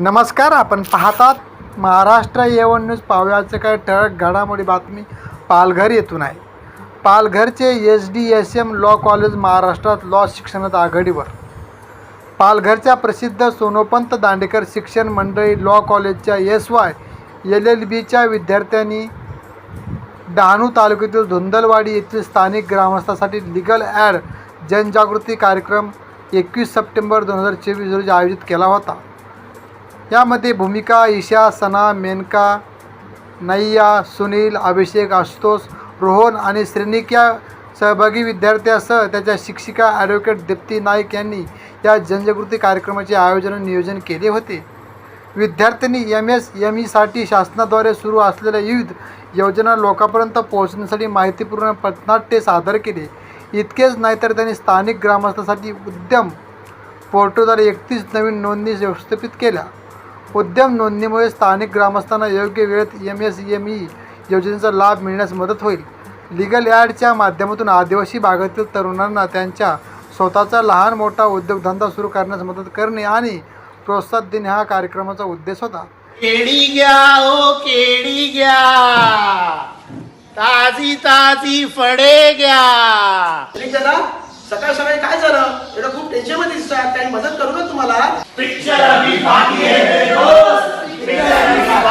नमस्कार आपण पाहतात महाराष्ट्र येवन न्यूज पाहुयाचं काय ठळक घडामोडी बातमी पालघर येथून आहे. पालघरचे S D S M law college महाराष्ट्रात लॉ शिक्षणात आघाडीवर. पालघरच्या प्रसिद्ध सोनोपंत दांडेकर शिक्षण मंडळी लॉ कॉलेजच्या एस वाय एल एल बीच्या विद्यार्थ्यांनी डहाणू तालुक्यातील धुंदलवाडी येथील स्थानिक ग्रामस्थासाठी लिगल ॲड जनजागृती कार्यक्रम एकवीस सप्टेंबर दोन हजार चोवीस रोजी आयोजित केला होता. यामध्ये भूमिका ईशा सना मेनका नैया सुनील अभिषेक आशुतोष रोहन आणि श्रेनिक या सहभागी विद्यार्थ्यासह त्याच्या शिक्षिका ॲडव्होकेट दीप्ती नाईक यांनी या जनजागृती कार्यक्रमाचे आयोजन नियोजन केले होते. विद्यार्थ्यांनी एम एस एम ईसाठी शासनाद्वारे सुरू असलेल्या विविध योजना लोकांपर्यंत पोहोचण्यासाठी माहितीपूर्ण पथनाट्य सादर केले. इतकेच नाही तर त्यांनी स्थानिक ग्रामस्थांसाठी उद्यम पोर्टलद्वारे एकतीस नवीन नोंदणी व्यवस्थापित केल्या. उद्यम नोंदणीमुळे स्थानिक ग्रामस्थांना योग्य वेळेत एम एस एम ई योजनेचा लाभ मिळण्यास मदत होईल. लिगल ॲडच्या माध्यमातून आदिवासी भागातील तरुणांना त्यांच्या स्वतःचा लहान मोठा उद्योगधंदा सुरू करण्यास मदत करणे आणि प्रोत्साहन देणे हा कार्यक्रमाचा उद्देश होता. केळी घ्या ओ केळी घ्या. ताजी ताजी फळे घ्या. सकाळ सकाळी काय झालं? एवढं खूप टेन्शनमध्ये दिसतात काही मदत करू का तुम्हाला?